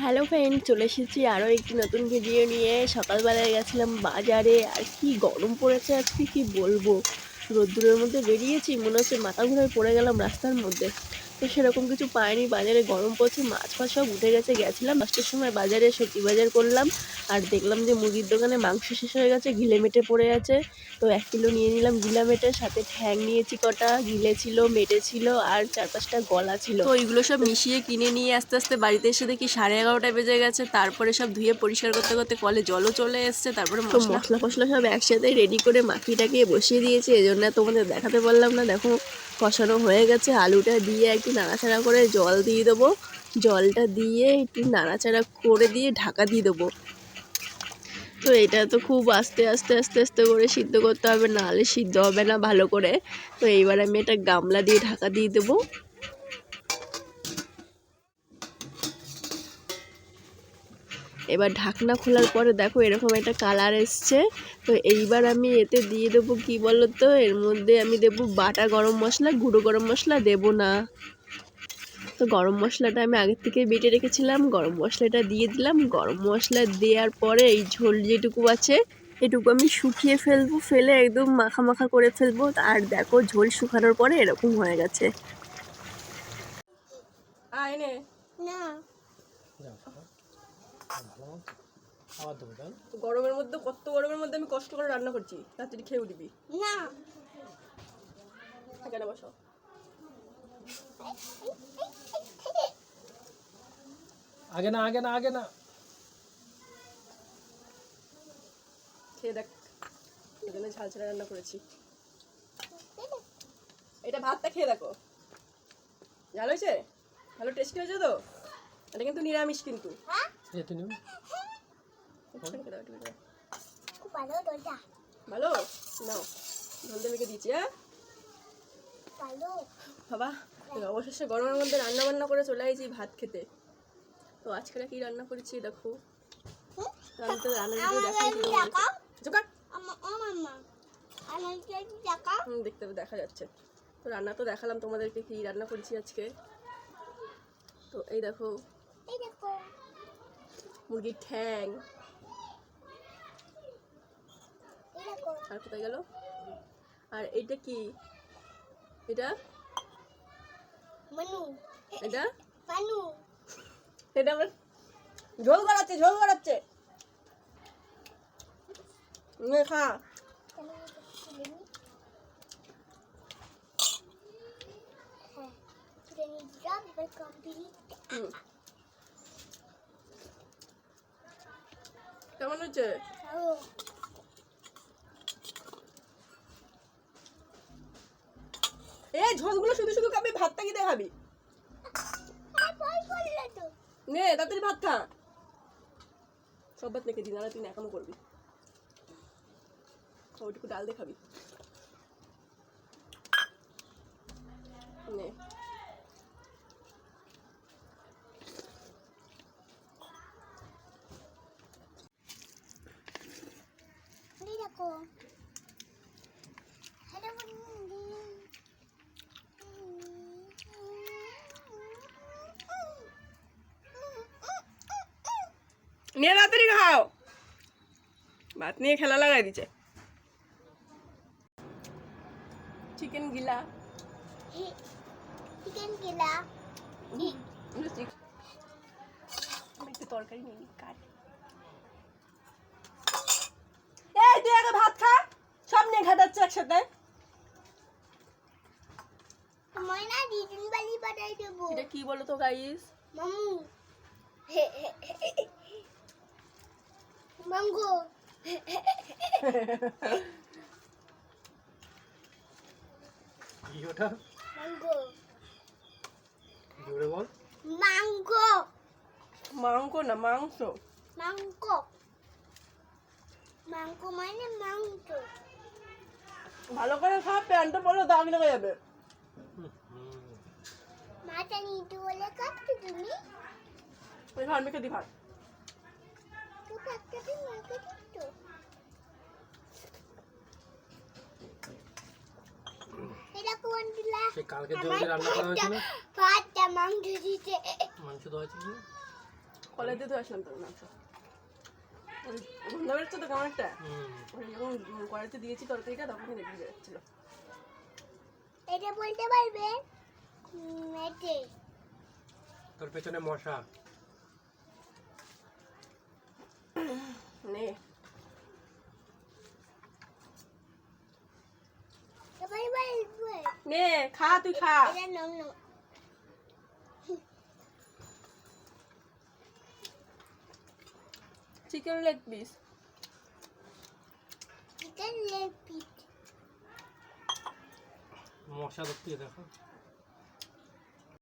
Hello friend চলে এসেছি আরও একটি নতুন ভিডিও নিয়ে। সকালবেলায় গেছিলাম বাজারে। আর কি গরম পড়েছে আজকে, কি বলব? রোদ্দুরের মধ্যে বেরিয়েছি, মনে হচ্ছে মাথা ঘুরে পড়ে গেলাম রাস্তার মধ্যে। তো সেরকম কিছু পাইনি। বাজারে গরম পড়ছে মাছ ফাছ সব উঠে গেছে। গেছিলাম দশটার সময় বাজারে সবজি বাজার করলাম আর দেখলাম যে মুরগির দোকানে মাংস শেষ হয়ে গেছে ঘিলে মেটে পড়ে আছে। তো এক কিলো নিয়ে নিলাম গিলা মেটে সাথে ঠ্যাং নিয়েছি কটা গিলে ছিল মেটে ছিল আর চার পাঁচটা গলা ছিল। তো ওইগুলো সব মিশিয়ে কিনে নিয়ে আস্তে আস্তে বাড়িতে এসে দেখি সাড়ে এগারোটা বেজে গেছে। তারপরে সব ধুয়ে পরিষ্কার করতে করতে কলে জলও চলে এসছে তারপরে মশলা মশলা ফসলা সব একসাথে রেডি করে মাখিটাকে বসিয়ে দিয়েছি এই জন্য তোমাদের দেখাতে পারলাম না। দেখো কষানো হয়ে গেছে। আলুটা দিয়ে একটু নাড়াচাড়া করে জল দিয়ে দেবো। জলটা দিয়ে একটু নাড়াচাড়া করে দিয়ে ঢাকা দিয়ে দেবো। তো এটা তো খুব আস্তে আস্তে আস্তে আস্তে করে সিদ্ধ করতে হবে, নাহলে সিদ্ধ হবে না ভালো করে। তো এইবার আমি একটা গামলা দিয়ে ঢাকা দিয়ে দেবো। এবার ঢাকনা খোলার পরে দেখো এরকম একটা কালার এসছে। তো এইবার আমি এতে দিয়ে দেবো কি বলো তো এর মধ্যে আমি দেবো বাটা গরম মশলা গুঁড়ো গরম মশলা দেবো না। তো গরম মশলাটা আমি আগের থেকে বেটে রেখেছিলাম গরম মশলাটা দিয়ে দিলাম। গরম মশলা দেওয়ার পরে এই ঝোল যেটুকু আছে এটুকু আমি শুকিয়ে ফেলব ফেলে একদম মাখা মাখা করে ফেলব। আর দেখো ঝোল শুকানোর পরে এরকম হয়ে গেছে। আয়নে না। আবার দেবো তাই গরমের মধ্যে কত গরমের মধ্যে আমি কষ্ট করে রান্না করছি তাড়াতাড়ি খেয়ে উঠবি না। এখানে বসো। আগে না আগে না আগে না। খেয়ে দেখ এখানে ঝাল ছাড়া রান্না করেছি। এটা ভাতটা খেয়ে দেখো। ঝাল হয়েছে? ভালো টেস্টি হয়েছে তো? এটা কিন্তু নিরামিষ কিন্তু। খুব ভালো নাও দিয়ে মেখে দিচ্ছি হ্যাঁ? ভালো। বাবা অবশেষে গরমের মধ্যে রান্না বান্না করে চলে আসি ভাত খেতে। তো আজকে কি রান্না করেছি দেখো? তো আমি তো রান্না দেখতে দেখা যাচ্ছে। তো রান্না তো দেখালাম তোমাদেরকে কি রান্না করেছি আজকে। তো এই দেখো মুরগির ঠ্যাং। আর কোথায় গেল? আর এইটা কি? এটা? মানু। এটা? মানু। এটা আমার ঝোল করাচ্ছে ঝোল নে খা। হ্যাঁ নি দিলাম এবার কমপ্লিট হুম। কেমন হচ্ছে এই ঝোলগুলো শুধু শুধু খাবি ভাতটা কি দেখাবি? নে, তাড়াতাড়ি ভাত খা। সব ভাত নাকি দিন আর তুই এখনও করবি। ওইটুকু ডাল দিয়ে খাবি নে এই দেখো হ্যালো বন্ধু নিয়ে তাড়াতাড়ি খাও। ভাত নিয়ে খেলা লাগাই দিচ্ছে। চিকেন গিলা। চিকেন একটু তরকারি নিয়ে নিই, কাট এই তুই আগে ভাত খা সব নিয়ে ঘাটাচ্ছে একসাথে। ময়না দিদিন বালি বানাই দেবো। এটা কি বলো তো গাইস? মামু। মাঙ্গো। কি ওটা? মাঙ্গো। জোরে বল? মাঙ্গো। মাংস না মাংস? মাঙ্গো। মাংস মানে মাংস। ভালো করে খা প্যান্টটা পরলে দাগ লেগে যাবে। মাটা নিতে বলে কাটতে তুমি? ওই মেখে দি ভাত তো কাটতে তুমি মাকে দিত এটা কোন দিলা? সে কালকে জলদি রান্না করা হয়েছিল। ভাতটা মাংস দিতে মাংস দেওয়া ছিল না? কলে দিয়ে তো আসলাম তোর মাংস। গন্ধ বেরোচ্ছে তো কেমন একটা? যখন কড়াইতে দিয়েছি তরকারিটা তখনই দেখবি বেরোচ্ছিল এটা বলতে পারবে তোর পেছনে মশা। নে। নে খা তুই খা। Chicken leg piece chicken leg piece মশা দেখো।